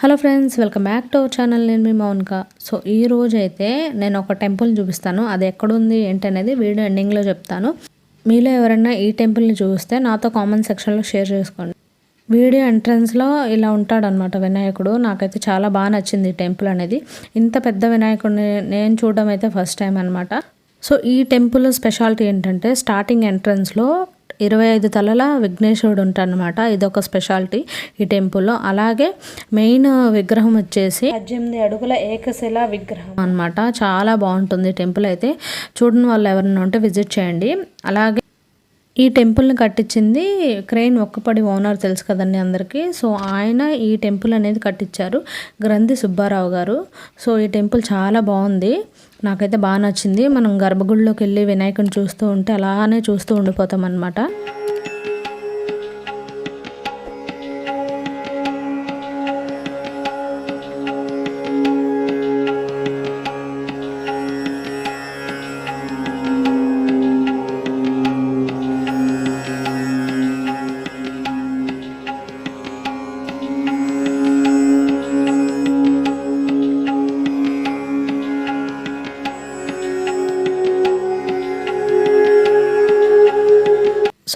Hello friends welcome back to our channel. నేను మీ Mounika. So ఈ రోజు అయితే నేను ఒక టెంపుల్ చూపిస్తాను. అది ఎక్కడుంది ఏంటి అనేది వీడియో ఎండింగ్లో చెప్తాను. మీలో ఎవరైనా ఈ టెంపుల్ని చూస్తే నాతో కామెంట్ సెక్షన్లో షేర్ చేసుకోండి. వీడియో ఎంట్రన్స్లో ఇలా ఉంటాడనమాట వినాయకుడు. నాకైతే చాలా బాగా నచ్చింది ఈ టెంపుల్ అనేది. ఇంత పెద్ద వినాయకుడిని నేను చూడడం అయితే ఫస్ట్ టైం అనమాట సో ఈ టెంపుల్ స్పెషాలిటీ ఏంటంటే స్టార్టింగ్ ఎంట్రన్స్లో ఇరవై ఐదు తలల విఘ్నేశ్వరుడు ఉంటాడనమాట ఇదొక స్పెషాలిటీ ఈ టెంపుల్లో. అలాగే మెయిన్ విగ్రహం వచ్చేసి పద్దెనిమిది అడుగుల ఏకశిల విగ్రహం అనమాట చాలా బాగుంటుంది టెంపుల్ అయితే. చూడని వాళ్ళు ఎవరైనా ఉంటే విజిట్ చేయండి. అలాగే ఈ టెంపుల్ని కట్టించింది క్రెయిన్ ఒక్కపడి ఓనర్ తెలుసు కదండి అందరికీ. సో ఆయన ఈ టెంపుల్ అనేది కట్టించారు గ్రంథి సుబ్బారావు గారు. సో ఈ టెంపుల్ చాలా బాగుంది. నాకైతే బాగా నచ్చింది. మనం గర్భగుడిలోకి వెళ్ళి వినాయకుని చూస్తూ ఉంటే అలానే చూస్తూ ఉండిపోతాం అనమాట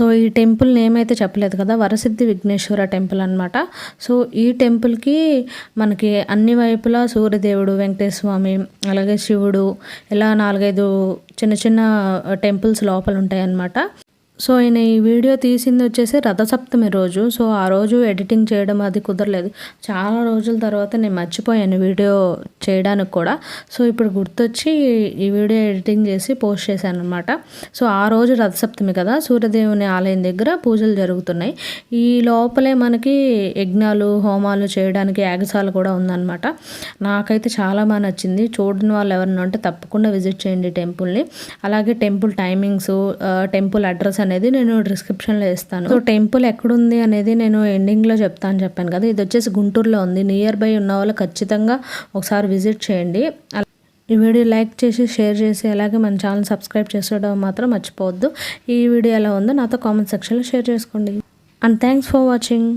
సో ఈ టెంపుల్ నేమ్ అయితే చెప్పలేదు కదా వరసిద్ధి విఘ్నేశ్వర టెంపుల్ అనమాట సో ఈ టెంపుల్కి మనకి అన్ని వైపులా సూర్యదేవుడు వెంకటేశ్వమి అలాగే శివుడు ఇలా నాలుగైదు చిన్న చిన్న టెంపుల్స్ లోపల ఉంటాయన్నమాట సో ఆయన ఈ వీడియో తీసింది వచ్చేసి రథసప్తమి రోజు. సో ఆ రోజు ఎడిటింగ్ చేయడం అది కుదరలేదు. చాలా రోజుల తర్వాత నేను మర్చిపోయాను వీడియో చేయడానికి కూడా. సో ఇప్పుడు గుర్తొచ్చి ఈ వీడియో ఎడిటింగ్ చేసి పోస్ట్ చేశాను అనమాట సో ఆ రోజు రథసప్తమి కదా సూర్యదేవుని ఆలయం దగ్గర పూజలు జరుగుతున్నాయి. ఈ లోపలే మనకి యజ్ఞాలు హోమాలు చేయడానికి యాగసాలు కూడా ఉందన్నమాట. నాకైతే చాలా బాగా నచ్చింది. చూడని వాళ్ళు ఎవరినంటే ఉంటే తప్పకుండా విజిట్ చేయండి టెంపుల్ని. అలాగే టెంపుల్ టైమింగ్స్ టెంపుల్ అడ్రస్ అని అనేది నేను డిస్క్రిప్షన్లో ఇస్తాను. సో టెంపుల్ ఎక్కడుంది అనేది నేను ఎండింగ్లో చెప్తాను చెప్పాను కదా. ఇది వచ్చేసి గుంటూరులో ఉంది. నియర్ బై ఉన్న వాళ్ళు ఖచ్చితంగా ఒకసారి విజిట్ చేయండి. ఈ వీడియో లైక్ చేసి షేర్ చేసి అలాగే మన ఛానల్ సబ్స్క్రైబ్ చేసుకోవడం మాత్రం మర్చిపోవద్దు. ఈ వీడియో ఎలా ఉందో నాతో కామెంట్ సెక్షన్లో షేర్ చేసుకోండి. And thanks for watching